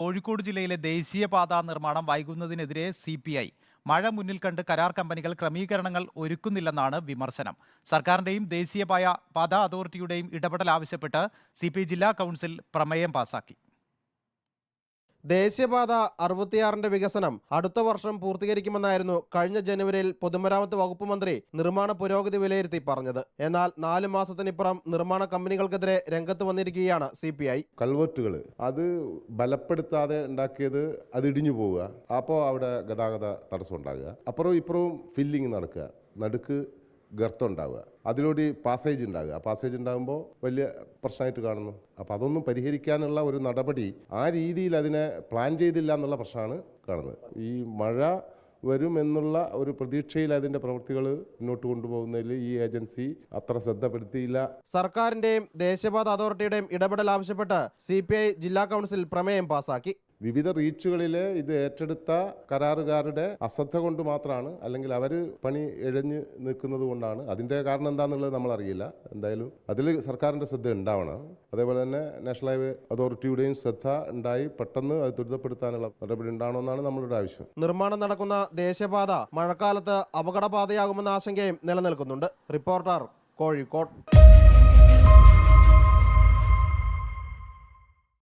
കോഴിക്കോട് ജില്ലയിലെ ദേശീയപാത നിർമ്മാണം വൈകുന്നതിനെതിരെ സി പി ഐ. മഴ മുന്നിൽ കണ്ട് കരാർ കമ്പനികൾ ക്രമീകരണങ്ങൾ ഒരുക്കുന്നില്ലെന്നാണ് വിമർശനം. സർക്കാരിന്റെയും ദേശീയപായ പാത അതോറിറ്റിയുടെയും ഇടപെടൽ ആവശ്യപ്പെട്ട് സി ജില്ലാ കൗൺസിൽ പ്രമേയം പാസാക്കി. ദേശീയപാത അറുപത്തിയാറിന്റെ വികസനം അടുത്ത വർഷം പൂർത്തീകരിക്കുമെന്നായിരുന്നു കഴിഞ്ഞ ജനുവരിയിൽ പൊതുമരാമത്ത് വകുപ്പ് മന്ത്രി നിർമ്മാണ പുരോഗതി വിലയിരുത്തി പറഞ്ഞത്. എന്നാൽ നാല് മാസത്തിനിപ്പുറം നിർമ്മാണ കമ്പനികൾക്കെതിരെ രംഗത്ത് വന്നിരിക്കുകയാണ് സി പി ഐ. കൾവെർട്ടുകൾ അത് ബലപ്പെടുത്താതെ ഉണ്ടാക്കിയത് അത് ഇടിഞ്ഞു പോവുക. അപ്പോൾ അവിടെ ഗതാഗത തടസ്സം ഉണ്ടാകുക. അപ്പുറവും ഇപ്പുറവും ഫില്ലിങ് നടക്കുക. നടുക്ക് ഗർത്തം ഉണ്ടാവുക അതിലൂടെ പാസേജ് ഉണ്ടാകുക പാസേജ് ഉണ്ടാകുമ്പോൾ വലിയ പ്രശ്നമായിട്ട് കാണുന്നു. അപ്പോൾ അതൊന്നും പരിഹരിക്കാനുള്ള ഒരു നടപടി ആ രീതിയിൽ അതിനെ പ്ലാൻ ചെയ്തില്ല എന്നുള്ള പ്രശ്നമാണ് കാണുന്നത്. ഈ മഴ വരും എന്നുള്ള ഒരു പ്രതീക്ഷയിൽ അതിന്റെ പ്രവൃത്തികൾ മുന്നോട്ട് കൊണ്ടുപോകുന്നതിൽ ഈ ഏജൻസി അത്ര ശ്രദ്ധപ്പെടുത്തിയില്ല. സർക്കാരിന്റെയും ദേശീയപാത അതോറിറ്റിയുടെയും ഇടപെടൽ ആവശ്യപ്പെട്ട് സി ജില്ലാ കൗൺസിൽ പ്രമേയം പാസാക്കി. വിവിധ റീച്ചുകളിൽ ഇത് ഏറ്റെടുത്ത കരാറുകാരുടെ അശ്രദ്ധ കൊണ്ട് മാത്രമാണ് അല്ലെങ്കിൽ അവർ പണി എഴഞ്ഞ് നിൽക്കുന്നത് കൊണ്ടാണ്. അതിന്റെ കാരണം എന്താണെന്നുള്ളത് നമ്മൾ അറിയില്ല എന്തായാലും അതിൽ സർക്കാരിന്റെ ശ്രദ്ധ ഉണ്ടാവണം. അതേപോലെ തന്നെ നാഷണൽ ഹൈവേ അതോറിറ്റിയുടെയും ശ്രദ്ധ ഉണ്ടായി പെട്ടെന്ന് അത് ത്വരിതപ്പെടുത്താനുള്ള നടപടി ഉണ്ടാവണമെന്നാണ് നമ്മളുടെ ആവശ്യം. നിർമ്മാണം നടക്കുന്ന ദേശീയപാത മഴക്കാലത്ത് അപകടപാതയാകുമെന്ന ആശങ്കയും നിലനിൽക്കുന്നുണ്ട്. റിപ്പോർട്ടർ കോഴിക്കോട്.